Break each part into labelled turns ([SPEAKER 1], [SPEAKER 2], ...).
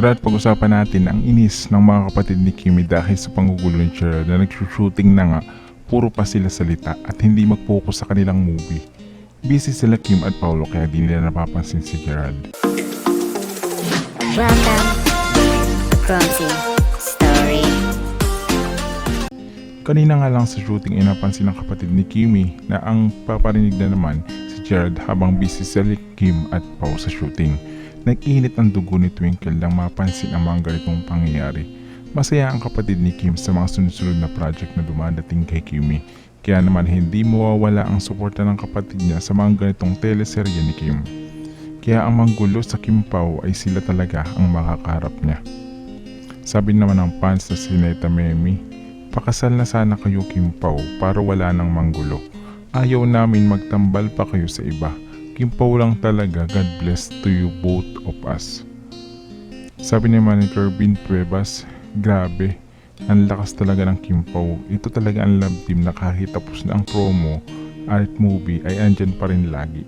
[SPEAKER 1] Tara at pag-usapan natin ang inis ng mga kapatid ni Kimi dahil sa panggugulo ni Gerald na nagsushooting na nga puro pa sila salita at hindi mag-focus sa kanilang movie. Busy sila Kim at Paolo kaya di nila napapansin si Gerald.
[SPEAKER 2] Welcome Story.
[SPEAKER 1] Kanina nga lang sa shooting ay napansin ng kapatid ni Kimi na ang paparinig na naman si Gerald habang busy sila Kim at Pao sa shooting. Nag-init ang dugo ni Twinkle nang mapansin ang mga ganitong pangyayari. Masaya ang kapatid ni Kim sa mga sunod-sunod na project na dumadating kay Kimi. Kaya naman hindi mawawala ang suporta ng kapatid niya sa mga ganitong teleserye ni Kim. Kaya ang manggulo sa Kim Pao ay sila talaga ang makakaharap niya. Sabi naman ng fans na si Neta Memi, Pakasal na sana kayo Kim Pao para wala nang manggulo. Ayaw namin magtambal pa kayo sa iba. Kim Pao lang talaga, God bless to you both of us. Sabi ni Manager Bin Pruebas, grabe, ang lakas talaga ng Kim Pao. Ito talaga ang love team na kahit tapos na ang promo at movie ay andyan pa rin lagi.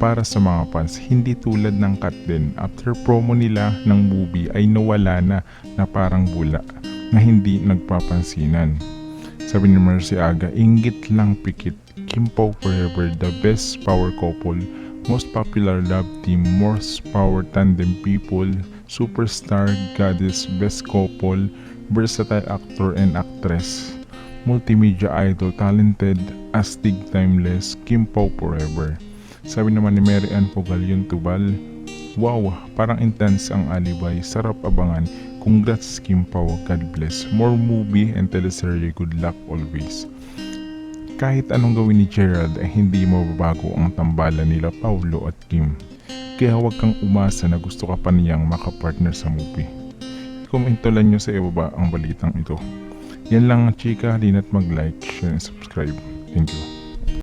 [SPEAKER 1] Para sa mga fans, hindi tulad ng cut din. After promo nila ng movie ay nawala na na parang bula na hindi nagpapansinan. Sabi ni Mercy Aga, inggit lang pikit. Kim Pao forever, the best power couple, most popular love team, most power tandem people, superstar, goddess, best couple, versatile actor and actress, multimedia idol, talented, astig, timeless, Kim Pao forever. Sabi naman ni Mary Ann Pogalion Tubal, Wow, parang intense ang alibay. Sarap abangan. Congrats Kim Pao, God bless. More movie and teleserye, good luck always. Kahit anong gawin ni Gerald ay hindi mababago ang tambalan nila Paulo at Kim. Kaya huwag kang umasa na gusto ka pa niyang makapartner sa movie. Komento lang nyo sa ibaba ang balitang ito. Yan lang ang chika, di na't mag-like, share, and subscribe. Thank you.